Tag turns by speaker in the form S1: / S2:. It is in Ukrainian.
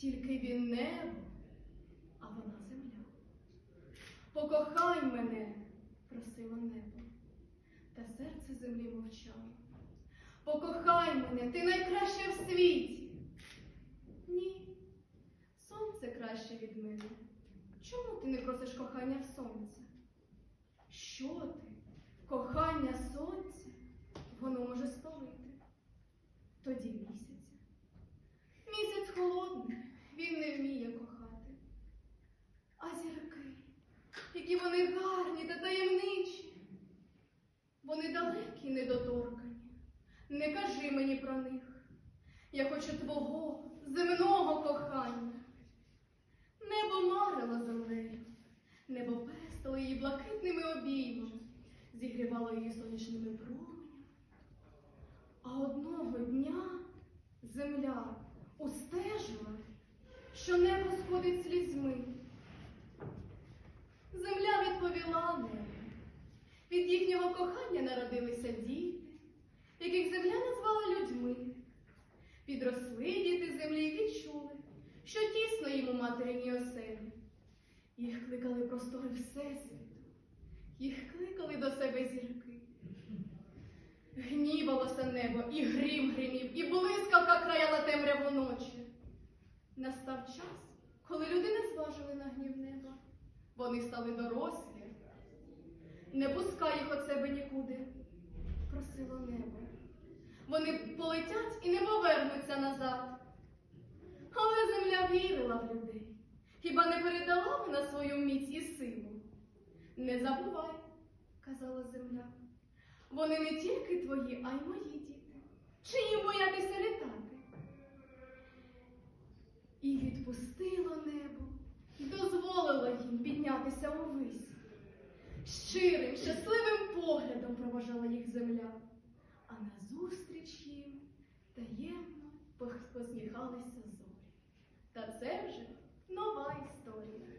S1: Тільки він небо, а вона земля. Покохай мене, просило небо, та серце землі мовчало. Покохай мене, ти найкраща в світі. Ні, сонце краще від мене. Чому ти не просиш кохання в сонце? Що ти? Кохання сонця, воно може спалити. Тоді місяця. Місяць холодний, вміє кохати. А зірки, які вони гарні та таємничі. Вони далекі недоторкані. Не кажи мені про них. Я хочу твого земного кохання. Небо марило землею, небо пестило її блакитними обіймами, зігрівало її сонячними променями. А одного дня земля устежила, що небо сходить слізьми. Земля відповіла небу. Від їхнього кохання народилися діти, яких земля назвала людьми. Підросли діти землі і відчули, що тісно їм у материній оселі. Їх кликали простори Всесвіту, їх кликали до себе зірки. Гнівалося небо, і грім гримів, і блискавка краяла темряву. Настав час, коли люди не зважили на гнів неба. Вони стали дорослі. Не пускай їх від себе нікуди, просило небо. Вони полетять і не повернуться назад. Але земля вірила в людей. Хіба не передала вона свою міць і силу? Не забувай, казала земля. Вони не тільки твої, а й мої діти. Чи їм боятися літати? І відпустило небо, і дозволило їм піднятися увись. Щирим, щасливим поглядом проважала їх земля, а назустріч їм таємно посміхалися зорі. Та це вже нова історія.